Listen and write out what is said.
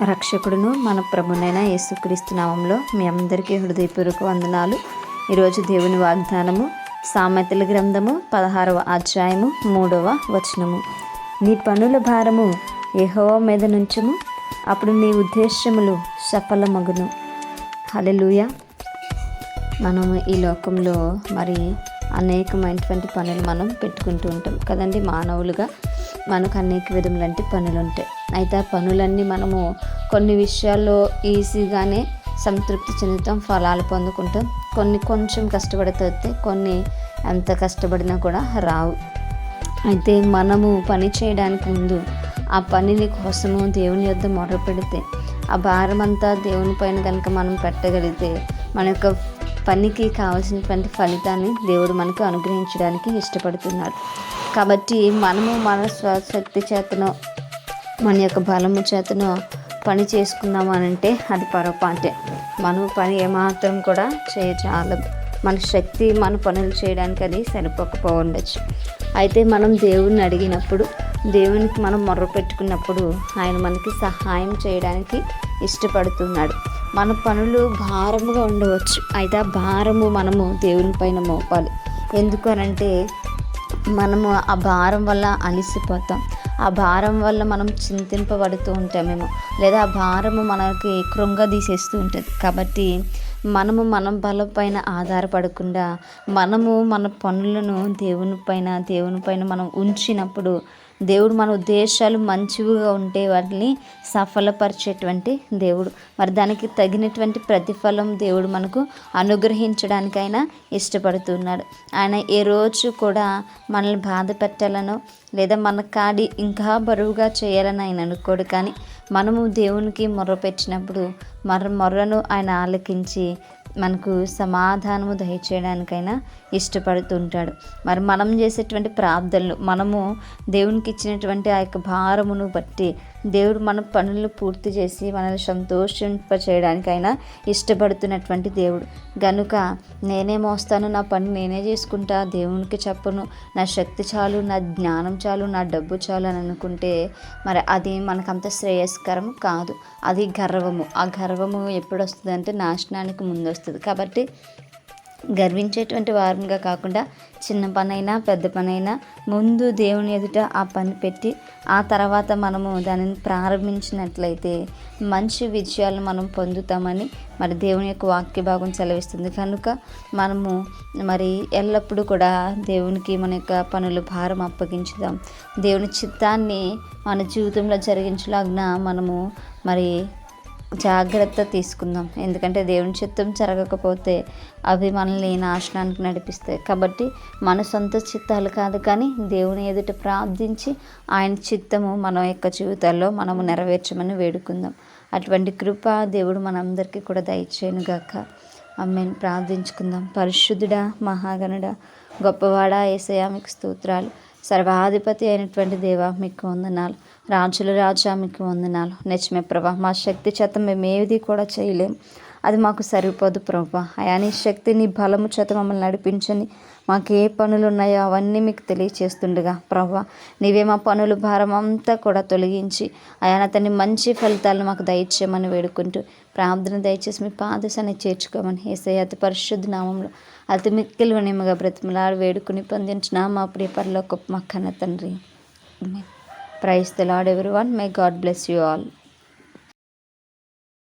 రక్షకుడును మన ప్రభునైన యేసుక్రీస్తు నామంలో మీ అందరికీ హృదయపూర్వక వందనాలు. ఈరోజు దేవుని వాగ్దానము సామెతల గ్రంథము పదహారవ అధ్యాయము మూడవ వచనము. నీ పనుల భారము ఏహోవా మీద నుంచము అప్పుడు నీ ఉద్దేశములు సఫలమగును. హలెలుయ మనము ఈ లోకంలో మరి అనేకమైనటువంటి పనులు మనం పెట్టుకుంటూ ఉంటాం కదండి మానవులుగా. మనకు అనేక విధములంటి పనులు ఉంటాయి అయితే ఆ పనులన్నీ మనము కొన్ని విషయాల్లో ఈజీగానే సంతృప్తి చెందుతాం ఫలాలు పొందుకుంటాం. కొన్ని కొంచెం కష్టపడితే కొన్ని ఎంత కష్టపడినా కూడా రావు. అయితే మనము పని చేయడానికి ముందు ఆ పనిని కోసము దేవుని యొద్ద మొదలు పెడితే ఆ భారం అంతా దేవుని పైన కనుక మనం పెట్టగలిగితే మన యొక్క పనికి కావాల్సినటువంటి ఫలితాన్ని దేవుడు మనకు అనుగ్రహించడానికి ఇష్టపడుతున్నాడు. కాబట్టి మనము మన స్వశక్తి చేతనో మన యొక్క బలము చేతనో పని చేసుకున్నామనంటే అది పొరపాటే. మనం పని ఏమాత్రం కూడా చేయచాలం మన శక్తి మన పనులు చేయడానికి అది సరిపోకపోవచ్చు అయితే మనం దేవుణ్ణి అడిగినప్పుడు దేవునికి మనం మొర్ర పెట్టుకున్నప్పుడు ఆయన మనకి సహాయం చేయడానికి ఇష్టపడుతున్నాడు. మన పనులు భారముగా ఉండవచ్చు. అయితే ఆ భారము మనము దేవుని పైన మోపాలి. ఎందుకనంటే మనము ఆ భారం వల్ల అలిసిపోతాం. ఆ భారం వల్ల మనం చింతింపబడుతూ ఉంటామేమో లేదా ఆ భారము మనకి కృంగదీసేస్తూ ఉంటుంది. కాబట్టి మనము మనం బలం పైన ఆధారపడకుండా మనము మన పనులను దేవుని పైన దేవుని పైన మనం ఉంచినప్పుడు దేవుడు మన ఉద్దేశాలు మంచివిగా ఉంటే వాటిని సఫలపరిచేటువంటి దేవుడు. మరి దానికి తగినటువంటి ప్రతిఫలం దేవుడు మనకు అనుగ్రహించడానికైనా ఇష్టపడుతున్నాడు. ఆయన ఏ రోజు కూడా మనల్ని బాధ పెట్టాలనో లేదా మన కాడి ఇంకా బరువుగా చేయాలని ఆయన అనుకోడు. కానీ మనము దేవునికి మొర్ర పెట్టినప్పుడు మర్ర మొర్రను ఆయన ఆలకించి మనకు సమాధానము దయచేయడానికైనా ఇష్టపడుతుంటాడు. మరి మనం చేసేటువంటి ప్రార్థనలు మనము దేవునికి ఇచ్చినటువంటి ఆ యొక్క భారమును బట్టి దేవుడు మన పనులను పూర్తి చేసి మనల్ని సంతోషింప చేయడానికైనా ఇష్టపడుతున్నటువంటి దేవుడు. గనుక నేనే మోస్తాను నా పని నేనే చేసుకుంటా దేవునికి చెప్పను. నా శక్తి చాలు నా జ్ఞానం చాలు నా డబ్బు చాలు అని అనుకుంటే మరి అది మనకంత శ్రేయస్కరం కాదు. అది గర్వము. ఆ గర్వము ఎప్పుడు వస్తుంది అంటే నాశనానికి ముందు వస్తుంది కాబట్టి గర్వించేటువంటి వారంగా కాకుండా చిన్న పనైనా పెద్ద పనైనా ముందు దేవుని ఎదుట ఆ పని పెట్టి ఆ తర్వాత మనము దానిని ప్రారంభించినట్లయితే మంచి విజయాలు మనం పొందుతామని మరి దేవుని యొక్క వాక్య భాగం సెలవిస్తుంది. కనుక మనము మరి ఎల్లప్పుడూ కూడా దేవునికి మన యొక్క పనులు భారం అప్పగించుదాం. దేవుని చిత్తాన్ని మన జీవితంలో జరిగించలాగిన మనము మరి జాగ్రత్త తీసుకుందాం. ఎందుకంటే దేవుని చిత్తం జరగకపోతే అవి మనల్ని నాశనానికి నడిపిస్తాయి. కాబట్టి మన సొంత చిత్తాలు కాదు కానీ దేవుని ఎదుట ప్రార్థించి ఆయన చిత్తము మన యొక్క జీవితాల్లో మనము నెరవేర్చమని వేడుకుందాం. అటువంటి కృప దేవుడు మనందరికీ కూడా దయచేయనుగాక అమ్మని ప్రార్థించుకుందాం. పరిశుద్ధుడా మహాగణుడ గొప్పవాడా ఏసయామికి స్తోత్రాలు. సర్వాధిపతి అయినటువంటి దేవ మీకు వందనాలు. రాజుల రాజా మీకు వందనాలు. నిజమే ప్రభా మా శక్తి చేత మేము ఏది కూడా చేయలేం. అది మాకు సరిపోదు ప్రభా. అయా నీ బలము చేత మమ్మల్ని నడిపించని మాకు ఏ పనులు ఉన్నాయో అవన్నీ మీకు తెలియచేస్తుండగా ప్రభా. నీవే మా పనులు భారం అంతా కూడా తొలగించి ఆయన అతన్ని మంచి ఫలితాలను మాకు దయచేయమని వేడుకుంటూ ప్రార్థన దయచేసి మీ పాదశాన్ని చేర్చుకోమని ఏసై అతి పరిశుద్ధ నామంలో అతి మిక్కిలు నిమ్మగా బ్రతిమలాడు వేడుకుని పొందించిన మా ప్రియ పరలో గొప్ప మా కన్న తండ్రి. Praise the lord every one may God bless you all